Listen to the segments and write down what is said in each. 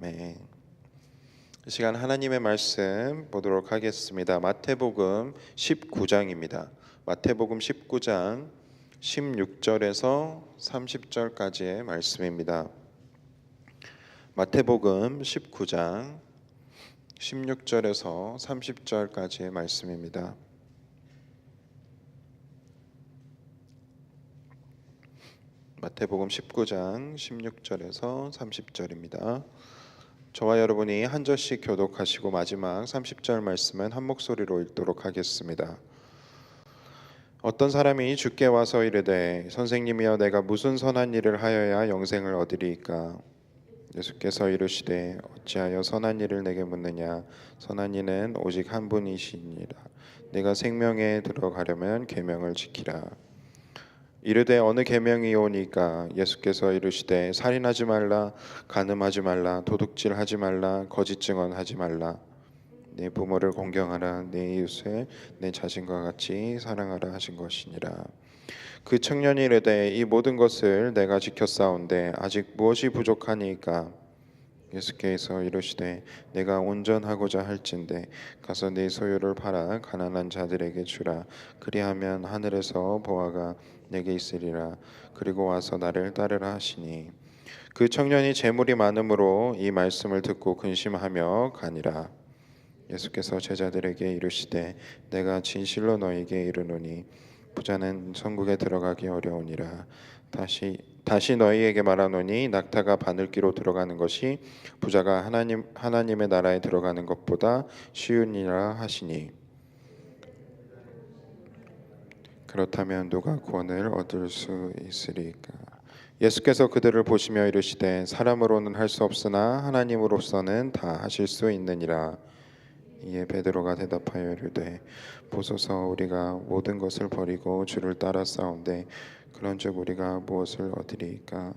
네. 이 시간 하나님의 말씀 보도록 하겠습니다. 마태복음 19장입니다. 마태복음 19장 16절에서 30절까지의 말씀입니다. 마태복음 19장 16절에서 30절까지의 말씀입니다. 마태복음 19장 16절에서 30절입니다. 저와 여러분이 한 절씩 교독하시고 마지막 30절 말씀은 한 목소리로 읽도록 하겠습니다. 어떤 사람이 주께 와서 이르되 선생님이여 내가 무슨 선한 일을 하여야 영생을 얻으리이까? 예수께서 이르시되 어찌하여 선한 일을 내게 묻느냐? 선한 이는 오직 한 분이시니라. 내가 생명에 들어가려면 계명을 지키라 이르되 어느 계명이 오니까 예수께서 이르시되 살인하지 말라 간음하지 말라 도둑질하지 말라 거짓 증언하지 말라. 내 부모를 공경하라 내 이웃을 내 자신과 같이 사랑하라 하신 것이니라. 그 청년이 이르되 이 모든 것을 내가 지켰사온데 아직 무엇이 부족하니까 예수께서 이르시되 내가 온전하고자 할진대 가서 네 소유를 팔아 가난한 자들에게 주라. 그리하면 하늘에서 보화가 내게 있으리라. 그리고 와서 나를 따르라 하시니. 그 청년이 재물이 많음으로 이 말씀을 듣고 근심하며 가니라. 예수께서 제자들에게 이르시되 내가 진실로 너희에게 이르노니 부자는 천국에 들어가기 어려우니라. 다시 다시 너희에게 말하노니 낙타가 바늘기로 들어가는 것이 부자가 하나님 하나님의 나라에 들어가는 것보다 쉬우니라 하시니. 그렇다면 누가 구원을 얻을 수 있으리까? 예수께서 그들을 보시며 이르시되 사람으로는 할 수 없으나 하나님으로서는 다 하실 수 있느니라. 이에 베드로가 대답하여 이르되 보소서 우리가 모든 것을 버리고 주를 따라 싸운데 그런즉 우리가 무엇을 얻으리이까?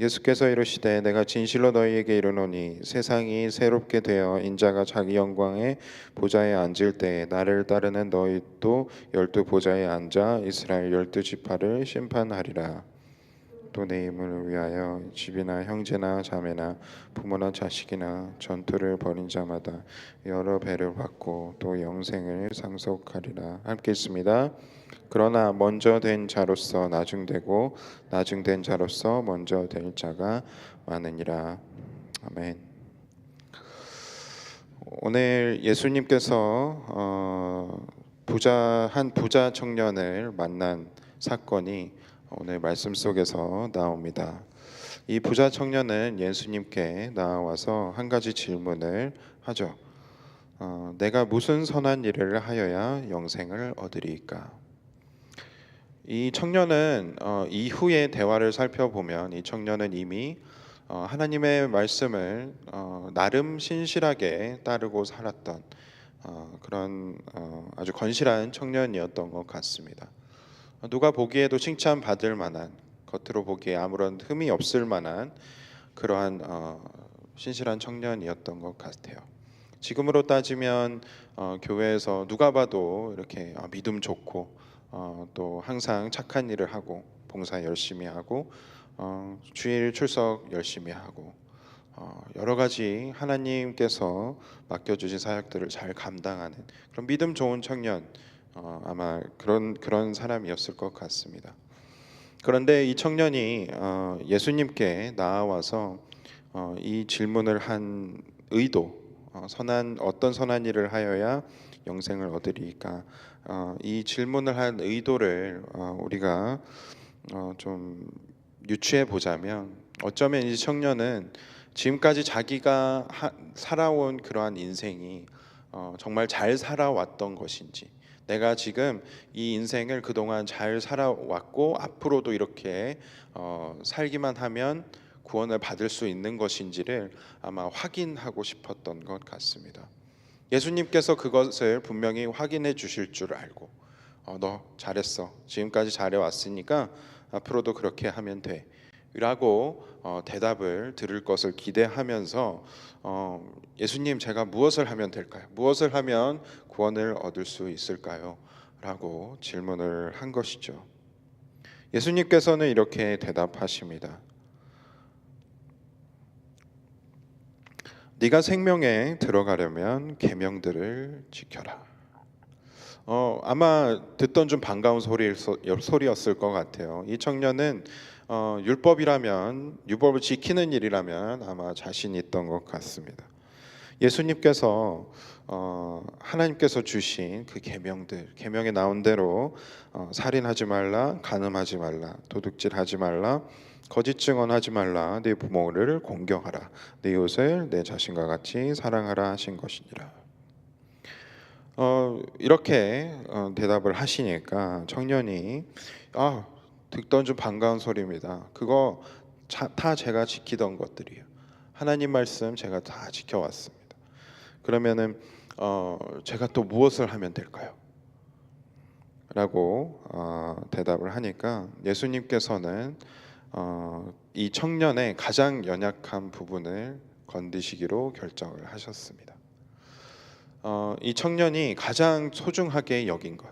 예수께서 이르시되 내가 진실로 너희에게 이르노니 세상이 새롭게 되어 인자가 자기 영광의 보좌에 앉을 때에 나를 따르는 너희도 열두 보좌에 앉아 이스라엘 열두 지파를 심판하리라 또 내 이름을 위하여 집이나 형제나 자매나 부모나 자식이나 전투를 벌인 자마다 여러 배를 받고 또 영생을 상속하리라 함께 있습니다. 그러나 먼저 된 자로서 나중되고 나중된 자로서 먼저 될 자가 많으니라. 아멘. 오늘 예수님께서 어, 부자 한 부자 청년을 만난 사건이 오늘 말씀 속에서 나옵니다. 이 부자 청년은 예수님께 나와서 한 가지 질문을 하죠. 어, 내가 무슨 선한 일을 하여야 영생을 얻으리까? 이 청년은 어, 이후의 대화를 살펴보면 이 청년은 이미 어, 하나님의 말씀을 어, 나름 신실하게 따르고 살았던 어, 그런 어, 아주 건실한 청년이었던 것 같습니다. 누가 보기에도 칭찬받을 만한 겉으로 보기에 아무런 흠이 없을 만한 그러한 어, 신실한 청년이었던 것 같아요. 지금으로 따지면 어, 교회에서 누가 봐도 이렇게 어, 믿음 좋고 어, 또 항상 착한 일을 하고 봉사 열심히 하고 어, 주일 출석 열심히 하고 어, 여러 가지 하나님께서 맡겨주신 사역들을 잘 감당하는 그런 믿음 좋은 청년 어, 아마 그런 그런 사람이었을 것 같습니다. 그런데 이 청년이 어, 예수님께 나와서 어, 이 질문을 한 의도, 어, 선한 어떤 선한 일을 하여야 영생을 얻으리까? 어, 이 질문을 한 의도를 어, 우리가 어, 좀 유추해 보자면 어쩌면 이 청년은 지금까지 자기가 하, 살아온 그러한 인생이 어, 정말 잘 살아왔던 것인지 내가 지금 이 인생을 그동안 잘 살아왔고 앞으로도 이렇게 어, 살기만 하면 구원을 받을 수 있는 것인지를 아마 확인하고 싶었던 것 같습니다. 예수님께서 그것을 분명히 확인해 주실 줄 알고 어, 너 잘했어. 지금까지 잘해왔으니까 앞으로도 그렇게 하면 돼. 라고 어, 대답을 들을 것을 기대하면서 어, 예수님 제가 무엇을 하면 될까요? 무엇을 하면 구원을 얻을 수 있을까요? 라고 질문을 한 것이죠. 예수님께서는 이렇게 대답하십니다. 네가 생명에 들어가려면 계명들을 지켜라. 어, 아마 듣던 좀 반가운 소리 소리였을 것 같아요. 이 청년은 어, 율법이라면 율법을 지키는 일이라면 아마 자신 있던 것 같습니다. 예수님께서 어, 하나님께서 주신 그 계명들 계명에 나온 대로 어, 살인하지 말라, 간음하지 말라, 도둑질하지 말라, 거짓 증언하지 말라, 네 부모를 공경하라, 네 이웃을 내 자신과 같이 사랑하라 하신 것이니라. 어, 이렇게 어, 대답을 하시니까 청년이 아 듣던 좀 반가운 소리입니다. 그거 자, 다 제가 지키던 것들이에요. 하나님 말씀 제가 다 지켜왔습니다. 그러면은 어, 제가 또 무엇을 하면 될까요? 라고 어, 대답을 하니까 예수님께서는 어, 이 청년의 가장 연약한 부분을 건드시기로 결정을 하셨습니다. 어, 이 청년이 가장 소중하게 여긴 것,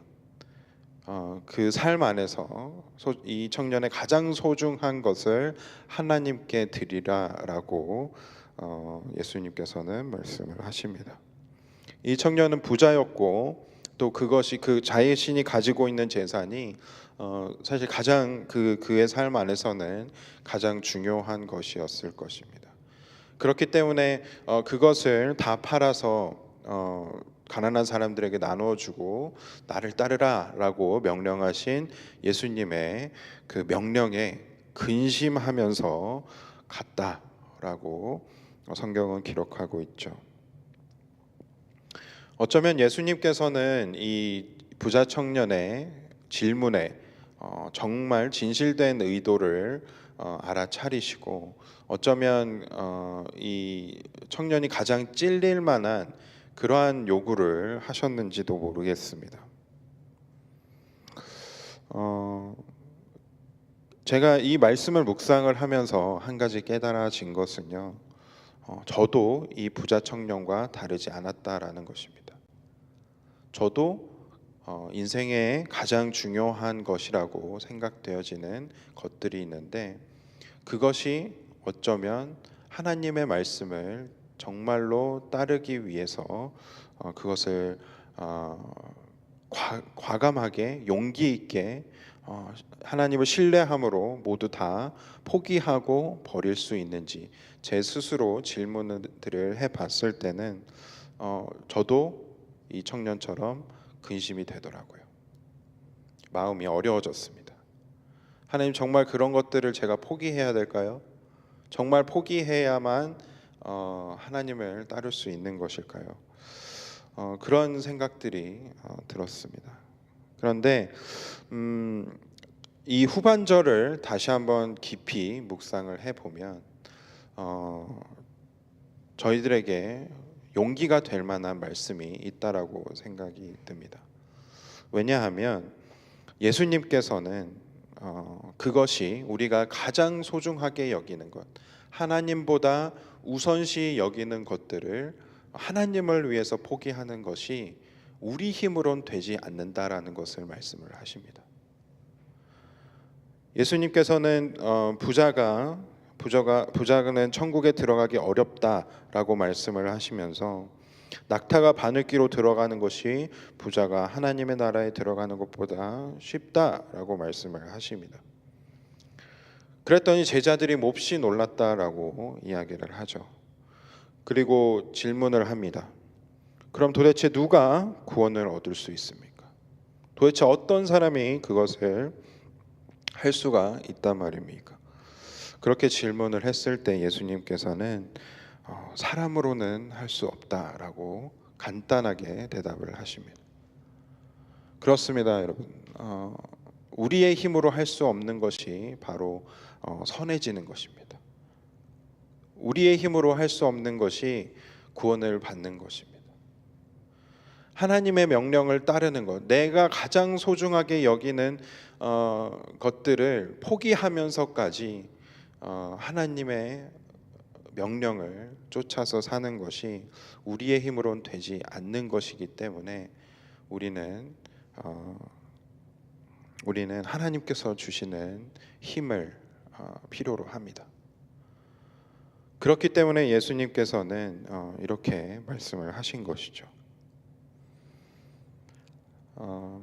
어, 그 삶 안에서 소, 이 청년의 가장 소중한 것을 하나님께 드리라라고 어, 예수님께서는 말씀을 하십니다. 이 청년은 부자였고 또 그것이 그 자신이 가지고 있는 재산이 어, 사실 가장 그 그의 삶 안에서는 가장 중요한 것이었을 것입니다. 그렇기 때문에 어, 그것을 다 팔아서 어, 가난한 사람들에게 나누어 주고 나를 따르라라고 명령하신 예수님의 그 명령에 근심하면서 갔다라고 성경은 기록하고 있죠. 어쩌면 예수님께서는 이 부자 청년의 질문에 어, 정말 진실된 의도를 어, 알아차리시고 어쩌면 어, 이 청년이 가장 찔릴 만한 그러한 요구를 하셨는지도 모르겠습니다. 어, 제가 이 말씀을 묵상을 하면서 한 가지 깨달아진 것은요. 어, 저도 이 부자 청년과 다르지 않았다라는 것입니다. 저도 어, 인생의 가장 중요한 것이라고 생각되어지는 것들이 있는데 그것이 어쩌면 하나님의 말씀을 정말로 따르기 위해서 어, 그것을 어, 과, 과감하게 용기 있게 어, 하나님을 신뢰함으로 모두 다 포기하고 버릴 수 있는지 제 스스로 질문들을 해봤을 때는 어, 저도 이 청년처럼 근심이 되더라고요. 마음이 어려워졌습니다. 하나님 정말 그런 것들을 제가 포기해야 될까요? 정말 포기해야만 어, 하나님을 따를 수 있는 것일까요? 어, 그런 생각들이 어, 들었습니다. 그런데 음, 이 후반절을 다시 한번 깊이 묵상을 해 보면 어, 저희들에게 용기가 될 만한 말씀이 있다라고 생각이 듭니다. 왜냐하면 예수님께서는 어, 그것이 우리가 가장 소중하게 여기는 것, 하나님보다 우선시 여기는 것들을 하나님을 위해서 포기하는 것이 우리 힘으론 되지 않는다라는 것을 말씀을 하십니다. 예수님께서는 어, 부자가 부자가 부자는 천국에 들어가기 어렵다라고 말씀을 하시면서 낙타가 바늘기로 들어가는 것이 부자가 하나님의 나라에 들어가는 것보다 쉽다라고 말씀을 하십니다. 그랬더니 제자들이 몹시 놀랐다라고 이야기를 하죠. 그리고 질문을 합니다. 그럼 도대체 누가 구원을 얻을 수 있습니까? 도대체 어떤 사람이 그것을 할 수가 있단 말입니까? 그렇게 질문을 했을 때 예수님께서는 어, 사람으로는 할 수 없다라고 간단하게 대답을 하십니다. 그렇습니다, 여러분. 어, 우리의 힘으로 할 수 없는 것이 바로 어, 선해지는 것입니다. 우리의 힘으로 할 수 없는 것이 구원을 받는 것입니다. 하나님의 명령을 따르는 것, 내가 가장 소중하게 여기는 어, 것들을 포기하면서까지 어, 하나님의 명령을 쫓아서 사는 것이 우리의 힘으로는 되지 않는 것이기 때문에 우리는 어, 우리는 하나님께서 주시는 힘을 어, 필요로 합니다. 그렇기 때문에 예수님께서는 어, 이렇게 말씀을 하신 것이죠. 어,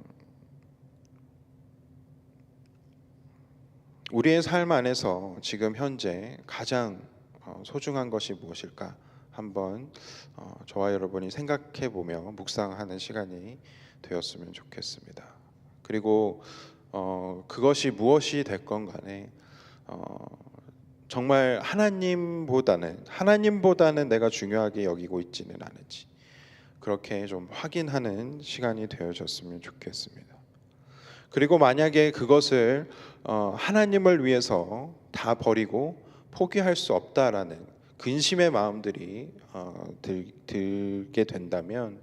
우리의 삶 안에서 지금 현재 가장 어, 소중한 것이 무엇일까? 한번 어, 저와 여러분이 생각해 보며 묵상하는 시간이 되었으면 좋겠습니다. 그리고 어, 그것이 무엇이 됐건 간에 어, 정말 하나님보다는 하나님보다는 내가 중요하게 여기고 있지는 않은지 그렇게 좀 확인하는 시간이 되어졌으면 좋겠습니다. 그리고 만약에 그것을 어, 하나님을 위해서 다 버리고 포기할 수 없다라는 근심의 마음들이 어, 들, 들게 된다면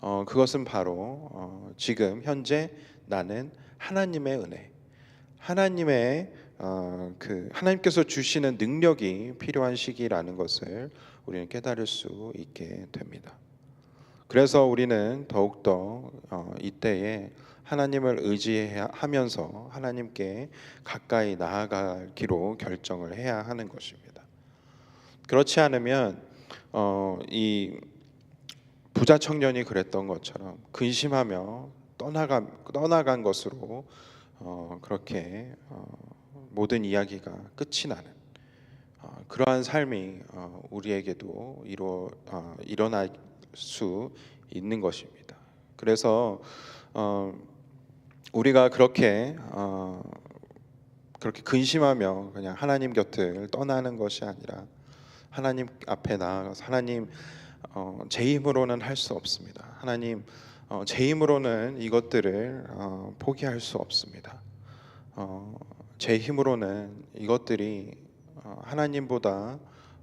어, 그것은 바로 어, 지금 현재 나는 하나님의 은혜, 하나님의 어, 그 하나님께서 주시는 능력이 필요한 시기라는 것을 우리는 깨달을 수 있게 됩니다. 그래서 우리는 더욱더 어, 이때에 하나님을 의지하면서 하나님께 가까이 나아가기로 결정을 해야 하는 것입니다. 그렇지 않으면 어, 이 부자 청년이 그랬던 것처럼 근심하며 떠나가 떠나간 것으로 어, 그렇게 어, 모든 이야기가 끝이 나는 어, 그러한 삶이 어, 우리에게도 이루 어, 일어날 수 있는 것입니다. 그래서 어, 우리가 그렇게 어, 그렇게 근심하며 그냥 하나님 곁을 떠나는 것이 아니라 하나님 앞에 나아가서 하나님 어, 제 힘으로는 할 수 없습니다. 하나님 어, 제 힘으로는 이것들을 어, 포기할 수 없습니다. 어, 제 힘으로는 이것들이 어, 하나님보다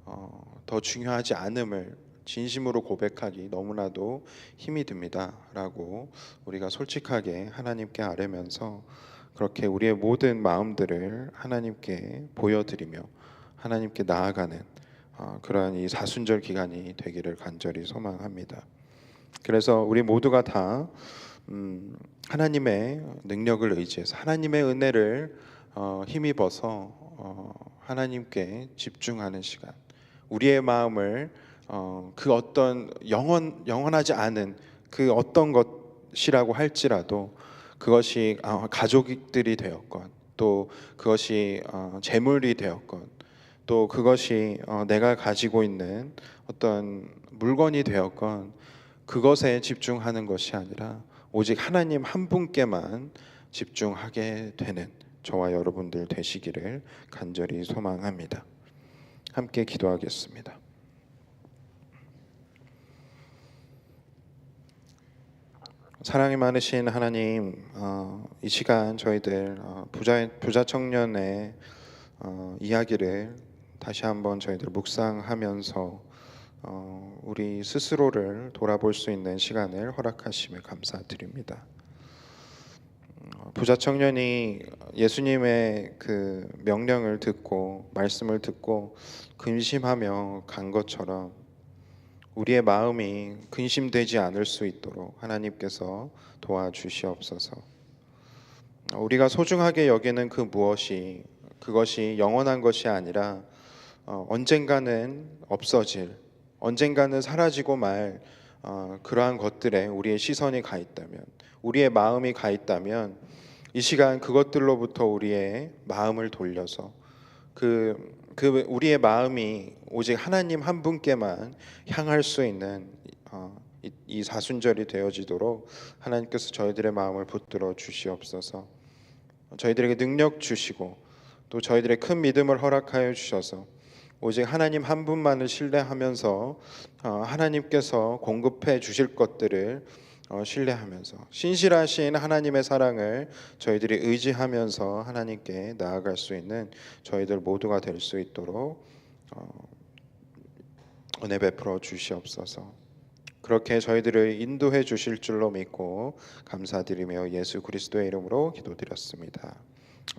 어, 더 중요하지 않음을 진심으로 고백하기 너무나도 힘이 듭니다라고 우리가 솔직하게 하나님께 아뢰면서 그렇게 우리의 모든 마음들을 하나님께 보여드리며 하나님께 나아가는 어, 그러한 이 사순절 기간이 되기를 간절히 소망합니다. 그래서 우리 모두가 다 음, 하나님의 능력을 의지해서 하나님의 은혜를 어, 힘입어서 어, 하나님께 집중하는 시간, 우리의 마음을 어, 그 어떤 영원 영원하지 않은 그 어떤 것이라고 할지라도 그것이 어, 가족들이 되었건 또 그것이 어, 재물이 되었건 또 그것이 어, 내가 가지고 있는 어떤 물건이 되었건 그것에 집중하는 것이 아니라 오직 하나님 한 분께만 집중하게 되는 저와 여러분들 되시기를 간절히 소망합니다. 함께 기도하겠습니다. 사랑이 많으신 하나님, 어, 이 시간 저희들 어, 부자 부자 청년의 어, 이야기를 다시 한번 저희들 묵상하면서 어, 우리 스스로를 돌아볼 수 있는 시간을 허락하심에 감사드립니다. 어, 부자 청년이 예수님의 그 명령을 듣고 말씀을 듣고 근심하며 간 것처럼 우리의 마음이 근심되지 않을 수 있도록 하나님께서 도와주시옵소서. 우리가 소중하게 여기는 그 무엇이 그것이 영원한 것이 아니라 어, 언젠가는 없어질, 언젠가는 사라지고 말 어, 그러한 것들에 우리의 시선이 가 있다면, 우리의 마음이 가 있다면 이 시간 그것들로부터 우리의 마음을 돌려서 그, 그 우리의 마음이 오직 하나님 한 분께만 향할 수 있는 어, 이, 이 사순절이 되어지도록 하나님께서 저희들의 마음을 붙들어 주시옵소서. 저희들에게 능력 주시고 또 저희들의 큰 믿음을 허락하여 주셔서 오직 하나님 한 분만을 신뢰하면서 어, 하나님께서 공급해 주실 것들을 어, 신뢰하면서 신실하신 하나님의 사랑을 저희들이 의지하면서 하나님께 나아갈 수 있는 저희들 모두가 될 수 있도록 어, 은혜 베풀어 주시옵소서. 그렇게 저희들을 인도해 주실 줄로 믿고 감사드리며 예수 그리스도의 이름으로 기도드렸습니다.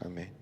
아멘.